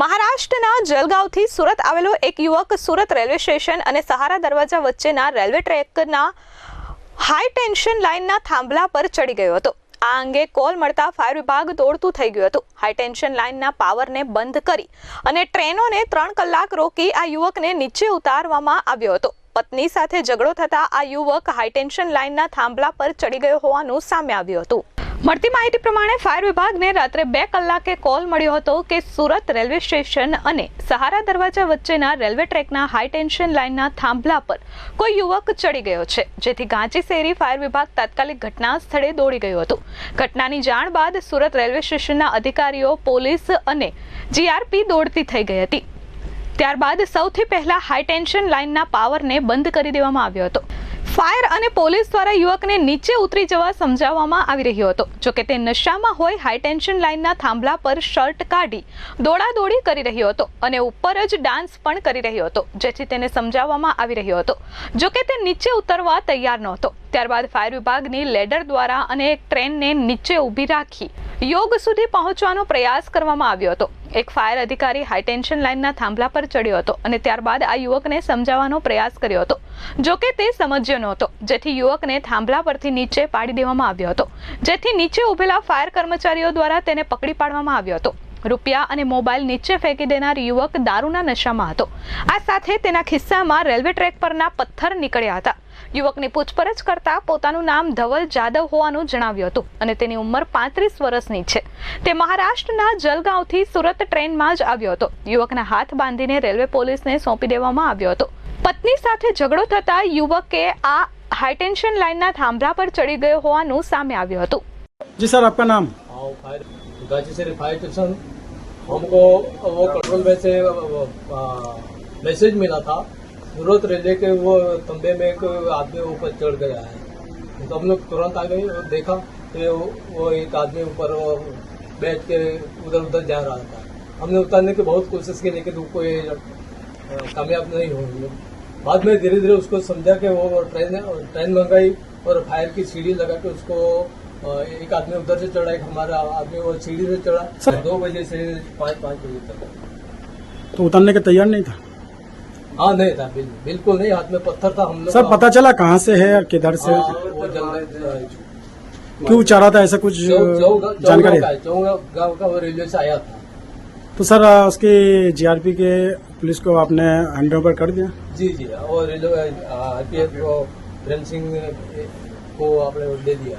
મહારાષ્ટ્રના જલગાંવથી સુરત આવેલો એક યુવક સુરત રેલવે સ્ટેશન અને સહારા દરવાજા વચ્ચેના રેલવે ટ્રેકના હાઈ ટેન્શન લાઇનના થાંભલા પર ચડી ગયો હતો. આ અંગે કોલ મળતા ફાયર વિભાગ દોડતું થઈ ગયું હતું. હાઈ ટેન્શન લાઇનના પાવરને બંધ કરી અને ટ્રેનોને ત્રણ કલાક રોકી આ યુવકને નીચે ઉતારવામાં આવ્યો હતો. પત્ની સાથે ઝઘડો થતા આ યુવક હાઈ ટેન્શન લાઇનના થાંભલા પર ચડી ગયો હોવાનું સામે આવ્યું હતું. મળતી માહિતી પ્રમાણે ફાયર વિભાગને રાત્રે બે કલાકે કોલ મળ્યો હતો કે સુરત રેલવે સ્ટેશન અને સહારા દરવાજા વચ્ચેના રેલવે ટ્રેકના હાઈ ટેન્શન લાઇનના થાંભલા પર કોઈ યુવક ચડી ગયો છે, જેથી ગાંચી શેરી ફાયર વિભાગ તાત્કાલિક ઘટના સ્થળે દોડી ગયું હતું. ઘટનાની જાણ બાદ સુરત રેલવે સ્ટેશનના અધિકારીઓ, પોલીસ અને જીઆરપી દોડતી થઈ ગઈ હતી. ત્યારબાદ સૌથી પહેલા હાઈ ટેન્શન લાઇનના પાવરને બંધ કરી દેવામાં આવ્યો હતો. ફાયર અને પોલીસ દ્વારા યુવકને નીચે ઉતરી જવા સમજાવવામાં આવી રહ્યો હતો. જોકે તે નશામાં હોય, હાઈ ટેન્શન લાઇનના થાંભલા પર શર્ટ કાઢી દોડાદોડી કરી રહ્યો હતો અને ઉપર જ ડાન્સ પણ કરી રહ્યો હતો, જેથી તેને સમજાવવામાં આવી રહ્યો હતો. જોકે તે નીચે ઉતરવા તૈયાર નહોતો. ત્યારબાદ ફાયર વિભાગની લેડર દ્વારા અને એક ટ્રેનને નીચે ઊભી રાખી યોગ સુધી પહોંચવાનો પ્રયાસ કરવામાં આવ્યો હતો. એક ફાયર અધિકારી હાઈટેન્શન લાઇનના થાંભલા પર ચડ્યો હતો અને ત્યારબાદ આ યુવકને સમજાવવાનો પ્રયાસ કર્યો હતો. જોકે તે સમજ્યો નહોતો. જેથી યુવકને થાંભલા પરથી નીચે પાડી દેવામાં આવ્યો હતો. જેથી નીચે ઊભેલા ફાયર કર્મચારીઓ દ્વારા તેને પકડી પાડવામાં આવ્યો હતો. રૂપિયા અને મોબાઈલ નીચે ફેંકી દેનાર યુવક દારૂના નશામાં હતો. આ સાથે તેના ખિસ્સામાં રેલવે ટ્રેક પરના પથ્થર નીકળ્યા હતા. યુવકની પૂછપરછ કરતા પોતાનું નામ ધવલ જાદવ હોવાનું જણાવ્યું હતું અને તેની ઉંમર પાંત્રીસ વર્ષની છે. તે મહારાષ્ટ્રના જલગાંવથી સુરત ટ્રેનમાં જ આવ્યો હતો. યુવકના હાથ બાંધીને રેલવે પોલીસને સોંપી દેવામાં આવ્યો હતો. પત્ની સાથે ઝઘડો થતા યુવકે આ હાઈટેન્શન લાઇનના થાંભલા પર ચડી ગયો હોવાનું સામે આવ્યું હતું. જી સર આપકા નામ? गाजी से फायर स्टेशन हमको वो कंट्रोल में से मैसेज मिला था। सूरत रेलवे के वो तंबे में एक आदमी ऊपर चढ़ गया है। तो हम लोग तुरंत आ गए और देखा कि वो, एक आदमी ऊपर बैठ के उधर उधर जा रहा था। हमने उतारने की बहुत कोशिश की लेकिन वो कोई कामयाब नहीं हुई बाद में धीरे धीरे उसको समझा कि वो ट्रेन ट्रेन मंगाई और फायर की सीढ़ी लगा के उसको एक आदमी उधर से चढ़ा एक हमारा आदमी वो सीढ़ी से चढ़ा। सर- दो बजे से पाँच पाँच बजे तक। तो उतरने के तैयार नहीं था? हाँ नहीं था बिल, बिल्कुल नहीं हाथ में पत्थर था हम लोग सर पता चला कहाँ से है और किधर से? हाँ, क्यों रहा था ऐसा कुछ जानकारी गाँव का वो रेलवे से आया था। तो सर उसकी जीआरपी के पुलिस को आपने हैंड ओवर कर दिया? जी जी और रेलवे आईपीएफ को प्रेम सिंह को आपने दे दिया।